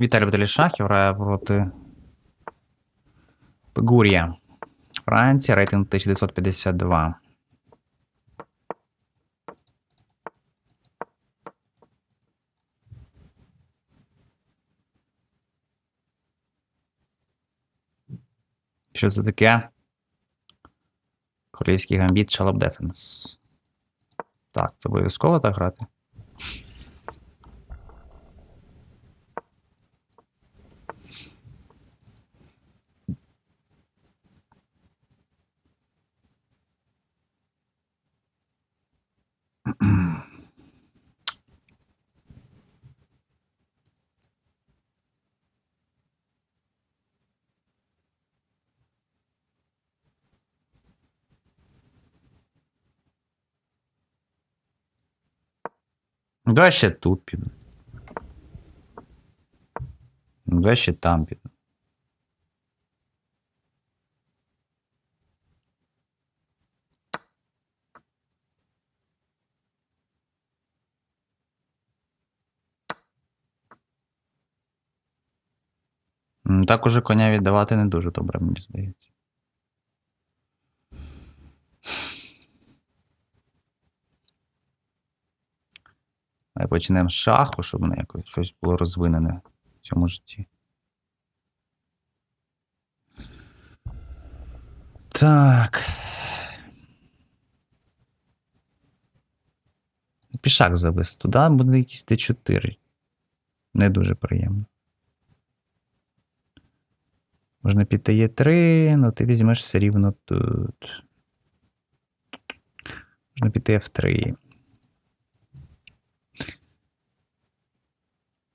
Віталій Баталій Шахів грає проти Пегурія. Франція, рейтинг 1952. Що це таке? Королівський гамбіт Шалоп Дефенс. Так, це обов'язково так грати. Давай ще тут піду. Давай ще там піду. Так уже коня віддавати не дуже добре, мені здається. Давай почнемо з шаху, щоб мене якось щось було розвинене в цьому житті. Так. Пішак завис туди, буде якийсь Т4. Не дуже приємно. Можна піти Е3, але ти візьмеш все рівно тут. Можна піти F3.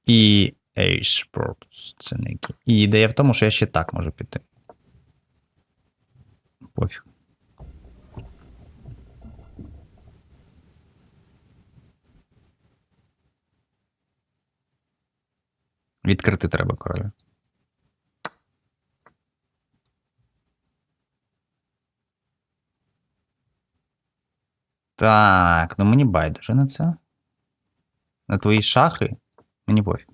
І H-Sports. Це не які. І ідея в тому, що я ще так можу піти. Пофіг. Відкрити треба короля. Так, ну мені байдуже на це. На твої шахи мені пофіг.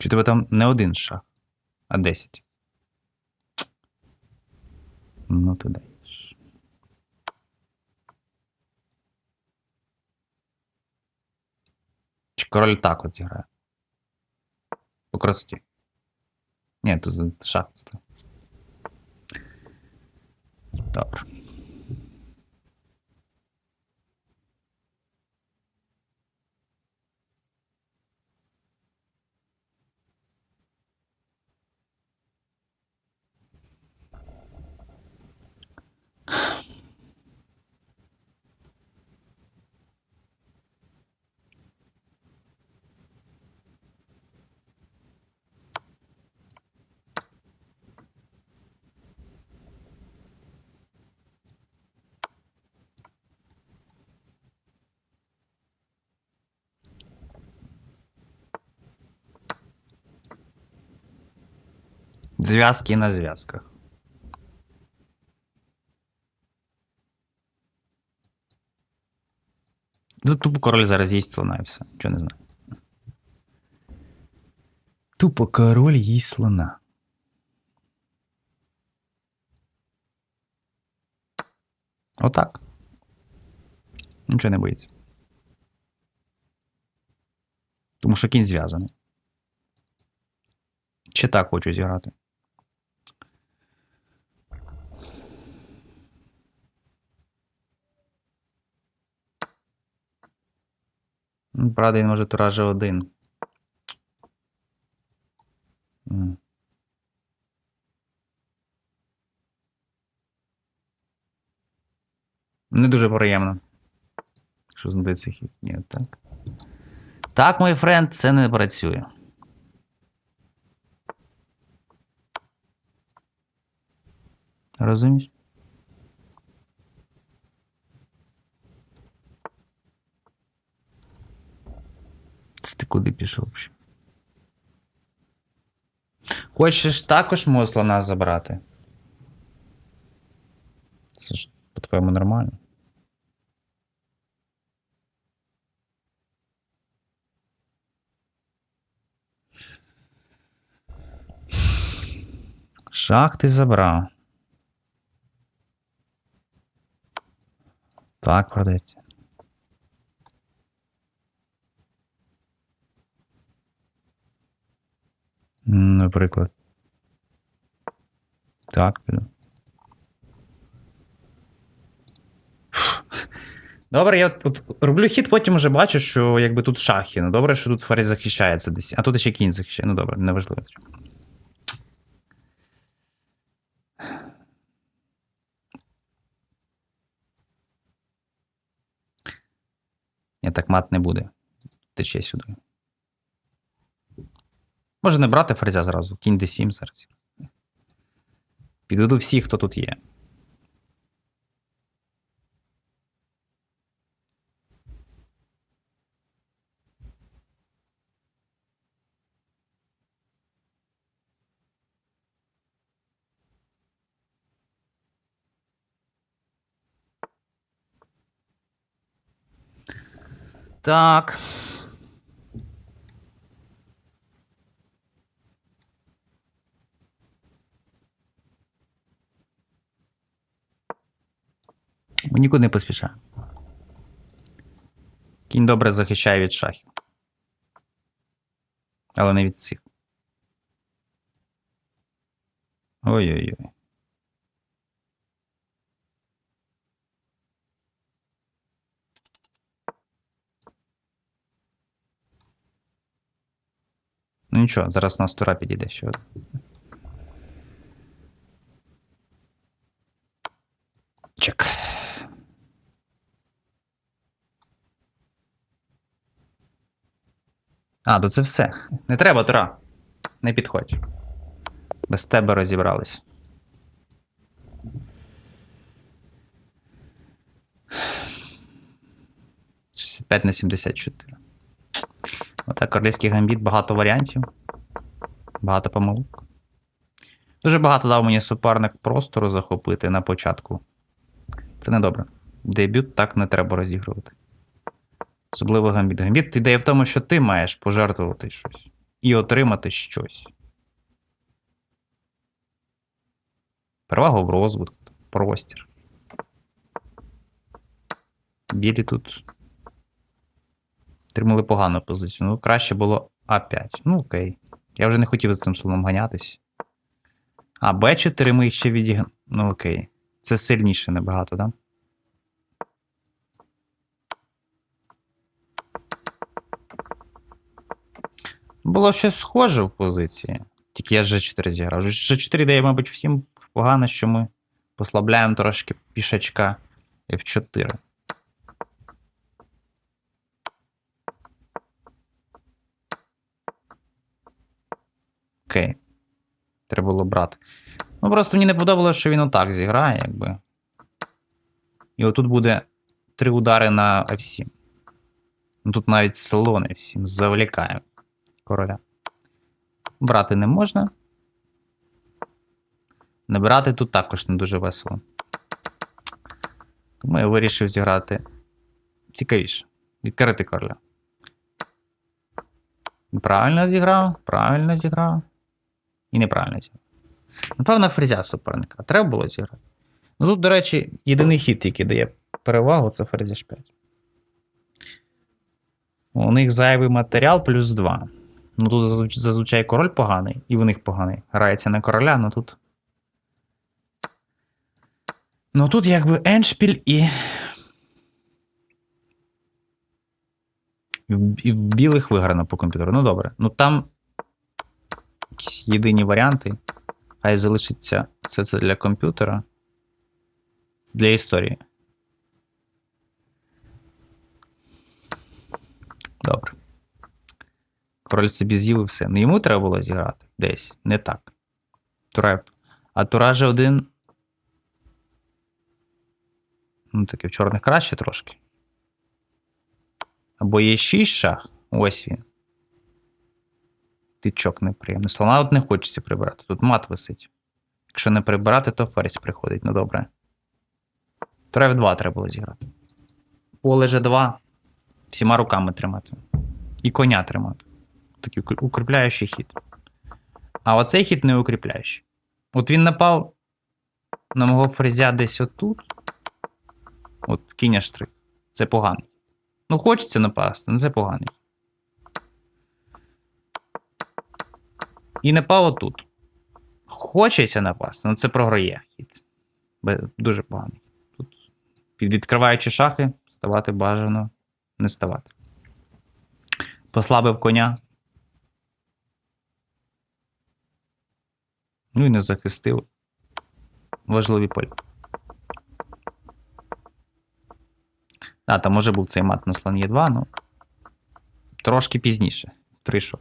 Чи тебе там не один шах, а 10? Ну, ти даєш. Чи король так от зіграє? По красоті. Ні, то шах. Добре. Зв'язки на зв'язках. Тупо король зараз їсть слона і все. Чого не знаю. Тупо король їсть слона. Отак. Нічого не боїться. Тому що кінь зв'язаний. Ще так хочу зіграти. Правда, він може тура же один. Не дуже приємно. Що цей хід? Ні, так. Так, мій френд, це не працює. Розумієш? куди пішов. Хочеш також мого слона забрати? Це ж по-твоєму нормально. Шах ти забрав. Так, продається. Наприклад. Так. Добре, я тут роблю хід, потім вже бачу, що якби тут шахи. Ну добре, що тут ферзь захищається десь. А тут ще кінь захищає. Ну добре, неважливо. Ні, так мат не буде. Тече сюди. Може не брати ферзя зразу. Кінь d7 зараз. Підведу всіх, хто тут є. Так. Нікуди не поспішаю. Кінь добре захищає від шахів. Але не від цих. Ой-ой-ой. Ну нічого, зараз у нас тура підійде ще. один. Чек. А, то це все. Не треба, тура. Не підходь. Без тебе розібрались. «65 на 74. Отак, королівський гамбіт, багато варіантів. Багато помилок. Дуже багато дав мені суперник простору захопити на початку. Це недобре. Дебют так не треба розігрувати. Особливо гамбіт. Гамбіт ідея в тому, що ти маєш пожертвувати щось і отримати щось. Перевагу в розвитку, простір. Білі тут Тримали погану позицію. Ну, краще було А5. Ну, окей. Я вже не хотів за цим словом ганятись. А, Б4 ми ще відігнали. Ну, окей. Це сильніше набагато, так? Да? Було щось схоже в позиції. Тільки я G4 зіграв. G4 дає, мабуть, всім погано, що ми послабляємо трошки пішачка F4. Окей. Треба було брати. Ну, просто мені не подобалося, що він отак зіграє, якби. І отут буде три удари на F7. Ну, тут навіть слон F7 завлікає короля. Брати не можна. Не брати тут також не дуже весело. Тому я вирішив зіграти цікавіше. Відкрити короля. Правильно зіграв, правильно зіграв. І неправильно зіграв. Напевно, фрезя суперника. Треба було зіграти. Ну тут, до речі, єдиний хід, який дає перевагу, це ферзь h5. У них зайвий матеріал плюс 2. Ну тут зазвичай король поганий, і у них поганий. Грається на короля, ну тут. Ну тут якби еншпіль і. І в- в білих виграно по комп'ютеру. Ну добре. Ну там якісь єдині варіанти. Хай залишиться все це для комп'ютера. Для історії. Добре. Король собі з'їв і все. Ну йому треба було зіграти десь. Не так. Тура. А Тура же один. Ну, таки в чорних краще трошки. Або є 6 шах. Ось він. Тичок неприємний. Слона от не хочеться прибирати. Тут мат висить. Якщо не прибирати, то ферзь приходить. Ну добре. Тура F2 треба було зіграти. Поле G2. Всіма руками тримати. І коня тримати. Такий укр- укріпляючий хід. А оцей хід не укріпляючий. От він напав на мого фрезя десь отут. От кінь H3. Це поганий. Ну, хочеться напасти, але це поганий. І напав отут. Хочеться напасти, але це програє хід. Дуже поганий. Тут, відкриваючи шахи, ставати бажано не ставати. Послабив коня. Ну і не захистив важливі полі. А, там може був цей мат на слон Е2, ну. Трошки пізніше. Прийшов.